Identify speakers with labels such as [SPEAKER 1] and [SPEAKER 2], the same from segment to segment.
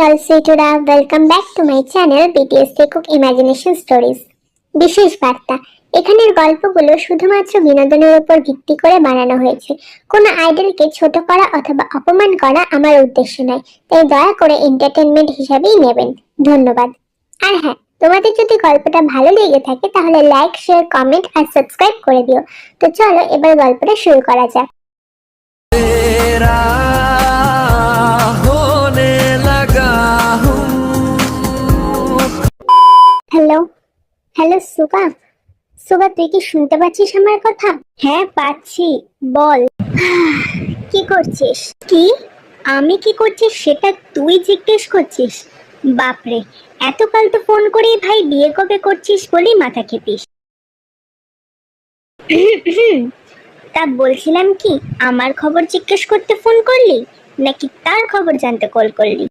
[SPEAKER 1] ছোট করা অথবা অপমান করা আমার উদ্দেশ্য নয়, তাই দয়া করে এন্টারটেনমেন্ট হিসাবেই নেবেন। ধন্যবাদ। আর হ্যাঁ তোমাদের যদি গল্পটা ভালো লেগে থাকে, তাহলে লাইক শেয়ার কমেন্ট আর সাবস্ক্রাইব করে দিও। তো চলো এবার গল্পটা শুরু করা যাক। হ্যালো। হ্যালো সুগা। সুগা, তুই কি শুনতে পাচ্ছিস আমার কথা? হ্যাঁ পাচ্ছি। বল। কি করছিস? কি? আমি কি করছিস সেটা তুই জিজ্ঞেস করছিস? বাপরে, এতকাল তো ফোন করেই ভাই বিয়ে কবে করছিস বলেই মাথা খেপিস। তা বলছিলাম কি, আমার খবর জিজ্ঞেস করতে ফোন করলি, নাকি তার খবর জানতে কল করলি?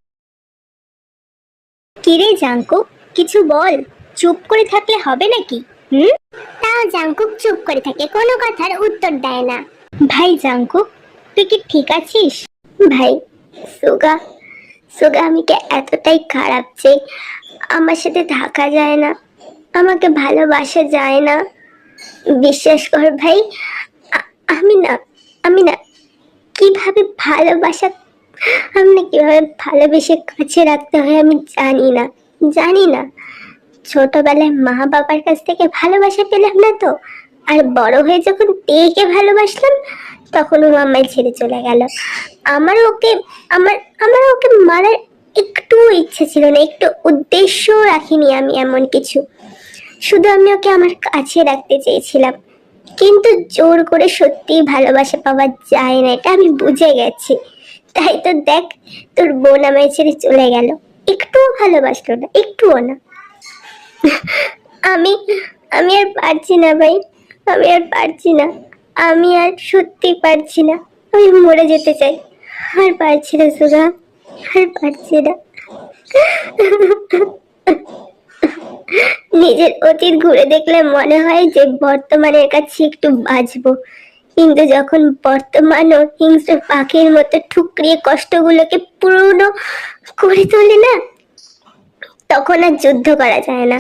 [SPEAKER 1] কিরে জাঙ্কু, কিছু বল। চুপ করে থাকলে হবে নাকি? হুম? তাও জাঙ্কুক চুপ করে থাকে কোনো কথার উত্তর দেয় না। ভাই জাঙ্কুক তুই কি ঠিক আছিস? ভাই সুগা সুগা আমি কে এতটাই খারাপ যে আমার সাথে থাকা যায় না আমাকে ভালোবাসা যায় না। বিশ্বাস কর ভাই আমি না আমি না কীভাবে ভালোবাসা আমি না কীভাবে ভালোবেসে কাছে রাখতে হয় আমি জানি না জানি না। ছোটবেলায় মা বাবার কাছ থেকে ভালোবাসা পেলাম না তো? আর বড় হয়ে যখন তেকে ভালোবাসলাম তখন ও আমায় ছেড়ে চলে গেল। আমার ওকে, আমার আমার ওকে মারার একটু ইচ্ছে ছিল না, একটু উদ্দেশ্যও রাখিনি আমি এমন কিছু। শুধু আমি ওকে আমার কাছে রাখতে চেয়েছিলাম। কিন্তু জোর করে সত্যিই ভালোবাসা পাওয়া যায় না, এটা আমি বুঝে গেছি। তাই তো দেখ, তোর বোন আমায় ছেড়ে চলে গেল। একটুও ভালোবাসলো না, একটুও না। আমি আমি আর পারছি না ভাই। আমি আর পারছি না। আমি আর সত্যি পারছি না। আমি মরে যেতে চাই। আর পারছি না সুগা আর পারছি না। নিজের অতীত ঘুরে দেখলে মনে হয় যে বর্তমানের কাছে একটু বাঁচবো। কিন্তু যখন বর্তমানও হিংস্র পাখির মতো ঠুকরিয়ে কষ্টগুলোকে পূর্ণ করে তোলে না তখন আর যুদ্ধ করা যায় না।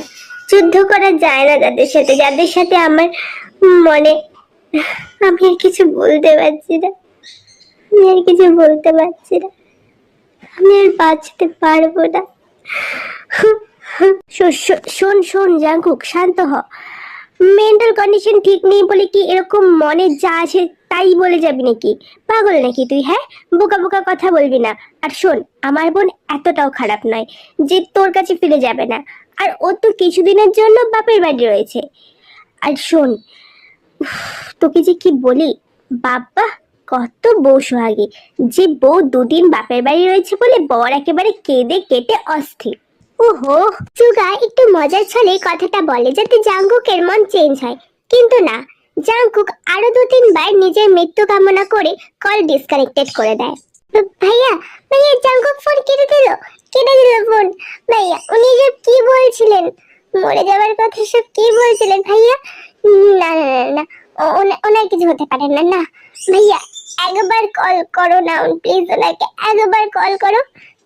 [SPEAKER 1] যুদ্ধ করা যায় না যাদের সাথে। যাদের সাথে আমার মনে আমি আর কিছু বলতে পারছি না। আমি আর কিছু বলতে পারছি না। আমি আর বাঁচতে পারব না। শোন শোন, জাঙ্কুক, শান্ত হ। মেন্টাল কন্ডিশন ঠিক নেই বলে কি এরকম মনে যা আছে তাই বলে যাবি নাকি? পাগল নাকি তুই হ্যাঁ? বোকা বোকা কথা বলবি না। আর শোন, আমার বোন এতটাও খারাপ নয় যে তোর কাছে ফিরে যাবে না। আর ও তো কিছুদিনের জন্য বাপের বাড়ি রয়েছে। আর শোন, তোকে যে কি বলি? বাবা কত বউ সোহাগে। যে বউ দুদিন বাপের বাড়ি রয়েছে বলে বর একেবারে কেঁদে কেটে অস্থির। ওহো চুগা একটু মজার ছলে কথাটা বলে যাতে জাঙ্কুকের মন চেঞ্জ হয়। কিন্তু না, জাঙ্কুক আরও দু তিনবার নিজের মৃত্যু কামনা করে কল ডিসকানেক্টেড করে দেয়। ভাইয়া ভাইয়া ফোন কেটে দিল? কেটে দিল ফোন ভাইয়া, উনি যে কি বলছিলেন? মরে যাওয়ার কথা সব কি বলছিলেন ভাইয়া? না না না না ওনার কিছু হতে পারে না না। ভাইয়া, একবার কল করো না প্লিজ ওনাকে একবার কল করো।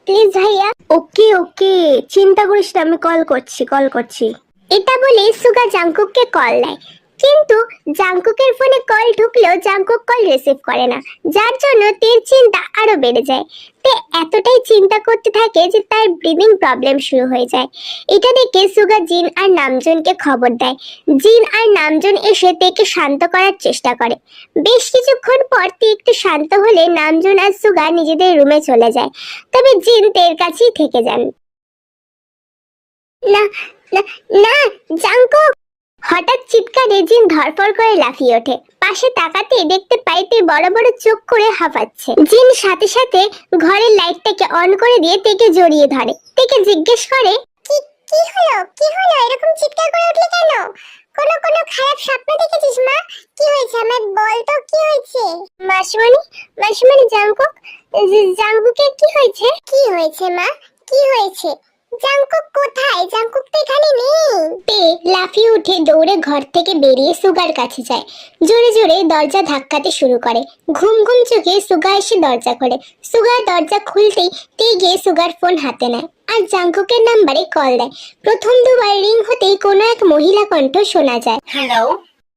[SPEAKER 1] প্লিজ ভাইয়া। ওকে ওকে চিন্তা করিস না আমি কল করছি কল করছি। এটা বলে সুগা জাঙ্কুককে কল দেয়। কিন্তু জাংকুকের ফোনে কল ঢুকলেও জাংকুক কল রিসিভ করে না। যার জন্য তের চিন্তা আরও বেড়ে যায়। তে এতটাই চিন্তা করতে থাকে যে তার ব্রিদিং প্রবলেম শুরু হয়ে যায়। এটা দেখে সুগা জিন আর নামজনকে খবর দেয়। জিন আর নামজন এসে তেকে শান্ত করার চেষ্টা করে। বেশ কিছুক্ষণ পর তে একটু শান্ত হলে নামজন আর সুগা নিজেদের রুমে চলে যায়। তবে জিন তের কাছেই থেকে যান। না না না জাঙ্কুক হঠাৎ চিৎকারে জিন ধরফর করে লাফিয়ে ওঠে। পাশে তাকাতে দেখতে পাইতে বড় বড় চোখ করে হাঁপাচ্ছে। জিন সাথে সাথে ঘরের লাইটটাকে অন করে দিয়ে তেকে জড়িয়ে ধরে। তেকে জিজ্ঞেস করে, কি কি হলো? কি হলো? এরকম চিৎকার করে উঠলি কেন? কোনো কোনো খারাপ স্বপ্ন দেখেছিস মা? কি হয়েছে? আমার বল তো, কি হয়েছে? মাসিমণি মাসিমণি জাঙ্কুক জ- জাঙ্কুকের কি হয়েছে? কি হয়েছে মা? কি হয়েছে?
[SPEAKER 2] জাঙ্কুক কোথায়? জাঙ্কুক তো এখানে নেই। তে লাফিয়ে উঠে দৌড়ে ঘর থেকে বেরিয়ে সুগার কাছে যায়। জোরে জোরে দরজা ধাক্কাতে শুরু করে। ঘুম ঘুম চোখে সুগা এসে দরজা খোলে। সুগার দরজা খুলতেই তে গিয়ে সুগার ফোন হাতে নেয় আর জাঙ্কুকের নাম্বারে কল দেয়। প্রথম দুবার রিং হতেই কোনো এক মহিলা কণ্ঠ শোনা যায়।
[SPEAKER 3] Hello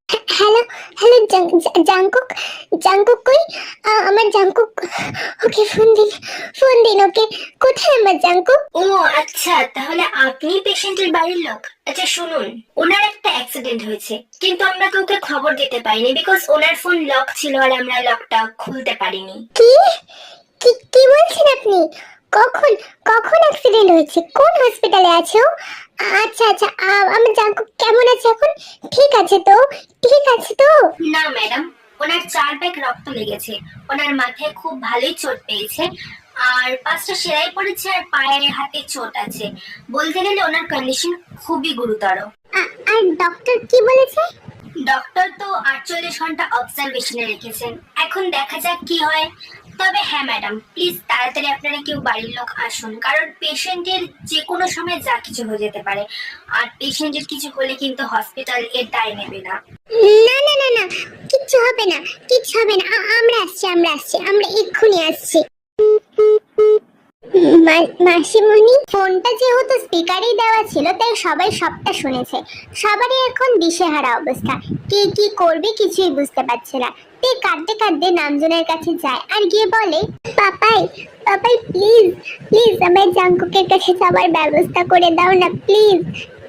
[SPEAKER 2] hello hello Jungkook Jungkook কই আমার জাঙ্কুক ওকে ফোন দিন ফোন দিন ওকে কোথায় আমার জাঙ্কুক
[SPEAKER 3] ও আচ্ছা তাহলে আপনি পেশেন্টের বাড়ির লোক। আচ্ছা শুনুন ওনার একটা অ্যাক্সিডেন্ট হয়েছে কিন্তু আমরা কাউকে খবর দিতে পারিনি বিকজ ওনার ফোন লক ছিল আর আমরা লকটা খুলতে পারিনি।
[SPEAKER 2] কি কি বলছেন আপনি? কখন কখন অ্যাক্সিডেন্ট হয়েছে? কোন হসপিটালে আছো? আচ্ছা আচ্ছা আ- আমার জাঙ্কুক কেমন আছে এখন? ঠিক আছে তো? ঠিক আছে তো?
[SPEAKER 3] না ম্যাডাম ওনার চার ব্যাগ রক্ত লেগেছে। ওনার মাথায় খুব ভালোই চোট পেয়েছে। আর পাঁচটা সেলাই পড়েছে আর পায়ের হাতে চোট আছে। বলতে গেলে ওনার কন্ডিশন খুবই গুরুতর।
[SPEAKER 2] আর ডক্টর কি বলেছে?
[SPEAKER 3] ডক্টর তো আটচল্লিশ ঘণ্টা অবজারভেশনে রেখেছেন। এখন দেখা যাক কি হয়। তবে হ্যাঁ ম্যাডাম প্লিজ তাড়াতাড়ি আপনারা কেউ বাড়ির লোক আসুন, কারণ পেশেন্টের যে কোনো সময় যা কিছু হয়ে যেতে পারে। আর পেশেন্টের কিছু হলে কিন্তু হসপিটাল এর দায় নেবে না।
[SPEAKER 2] না না না না, কিচ্ছু হবে না, কিচ্ছু হবে না। আমরা আসছি আমরা আসছি, আমরা এক্ষুনি আসছি। মাসিমণি, ফোনটা যেহেতু স্পিকারেই দেওয়া ছিল, তাই সবাই সবটা শুনেছে। সবারই এখন দিশেহারা অবস্থা। কে কি করবে কিছুই বুঝতে পারছে না। তে কাঁদতে কাঁদতে নামজনের কাছে যায় আর গিয়ে বলে, পাপাই পাপাই প্লিজ প্লিজ আমার জাঙ্কুকের কাছে যাওয়ার ব্যবস্থা করে দাও না প্লিজ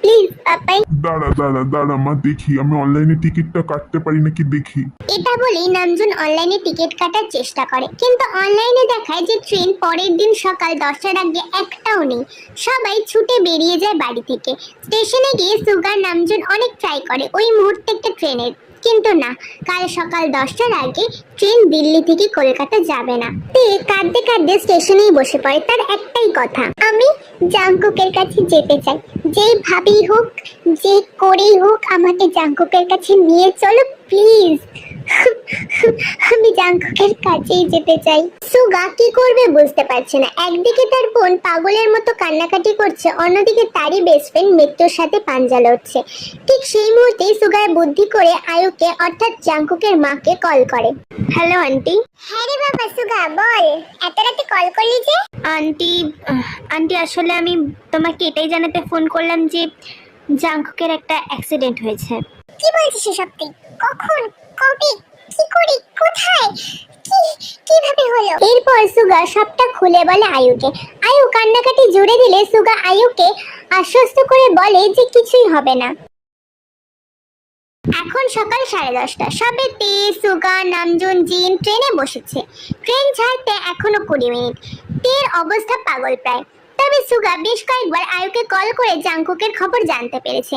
[SPEAKER 2] প্লিজ পাপাই
[SPEAKER 4] দাঁড়া দাঁড়া দাঁড়া মা দেখি আমি অনলাইনে টিকিটটা কাটতে পারি নাকি দেখি।
[SPEAKER 2] এটা বলেই নামজুন অনলাইনে টিকিট কাটার চেষ্টা করে। কিন্তু অনলাইনে দেখায় যে ট্রেন পরের দিন সকাল দশটার আগে একটাও নেই। সবাই ছুটে বেরিয়ে যায় বাড়ি থেকে। স্টেশনে গিয়ে সুগার নামজুন অনেক ট্রাই করে। ওই মুহূর্তে একটা ট্রেনের কিন্তু না। কাল সকাল দশটার আগে ট্রেন দিল্লি থেকে কলকাতা যাবে না। তে কাঁদতে কাঁদতে স্টেশনেই বসে পড়ে, তার একটাই কথা। আমি জাঙ্কুকের কাছে যেতে চাই। যেই ভাবেই হোক, যে করেই হোক, আমাকে জাঙ্কুকের কাছে নিয়ে চলো প্লিজ। আমি জাংকুকের কাছেই যেতে চাই। সুগা কি করবে বুঝতে পারছে না। একদিকে তার বোন পাগলের মতো কান্নাকাটি করছে অন্যদিকে তারই বেস্ট ফ্রেন্ড মৃত্যুর সাথে পাঞ্জা লড়ছে। ঠিক সেই মুহূর্তেই সুগার বুদ্ধি করে আয়ুকে অর্থাৎ জাংকুকের মাকে কল করে। হ্যালো আন্টি হ্যাঁ রে বাবা সুগা বল। এত রাতে কল করলি যে?
[SPEAKER 3] আন্টি আন্টি আসলে আমি তোমাকে এটাই জানাতে ফোন করলাম যে জাংকুকের একটা অ্যাক্সিডেন্ট হয়েছে।
[SPEAKER 2] কি বলছিস এসব তুই? কখন? কবে? কি করে? কোথায়? কি, কীভাবে হলো? এরপর সুগা সবটা খুলে বলে আয়ুকে। আয়ু কান্নাকাটি জুড়ে দিলে সুগা আয়ুকে আশ্বস্ত করে বলে যে কিছুই হবে না। এখন সকাল সাড়ে দশটা। সবে তে সুগা, নামজুন, জিন ট্রেনে বসেছে। ট্রেন ছাড়তে এখনও কুড়ি মিনিট। তের অবস্থা পাগল প্রায়। তবে সুগা, বেশ কয়েকবার আয়ুকে কল করে জাংকুকের খবর জানতে পেরেছে।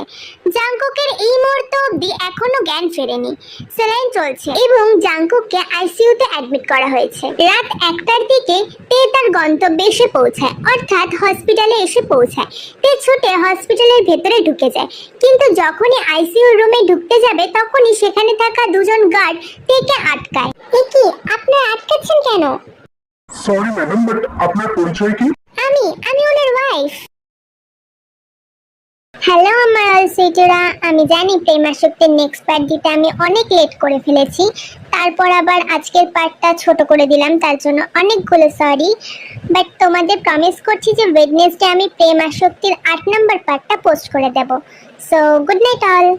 [SPEAKER 2] জাংকুকের এই মুহূর্ত অবধি এখনও জ্ঞান ফেরেনি। স্যালাইন চলছে এবং জাংকুককে আইসিইউতে অ্যাডমিট করা হয়েছে। রাত একটার দিকে তে তার গন্তব্যে এসে পৌঁছায়। অর্থাৎ হসপিটালে এসে পৌঁছায়। তে ছুটে হসপিটালের ভেতরে ঢুকে যায়। কিন্তু যখনই আইসিইউ রুমে ঢুকতে যাবে, তখনই সেখানে থাকা দুজন গার্ড তেকে আটকায়। এ কি, আপনারা আটকাচ্ছেন কেন?
[SPEAKER 4] সরি ম্যাডাম বাট আপনার পরিচয় কি?
[SPEAKER 2] আমি আমি ওনার ওয়াইফ হ্যালো আমার অল সিটুরা আমি জানি প্রেমা শক্তির নেক্সট পার্ট দিতে আমি অনেক লেট করে ফেলেছি। তারপর আবার আজকের পার্টটা ছোট করে দিলাম, তার জন্য অনেকগুলো সরি বাট তোমাদের প্রমিস করছি যে ওয়েডনেসডে আমি প্রেমা শক্তির আট নম্বর পার্টটা পোস্ট করে দেব। So good night all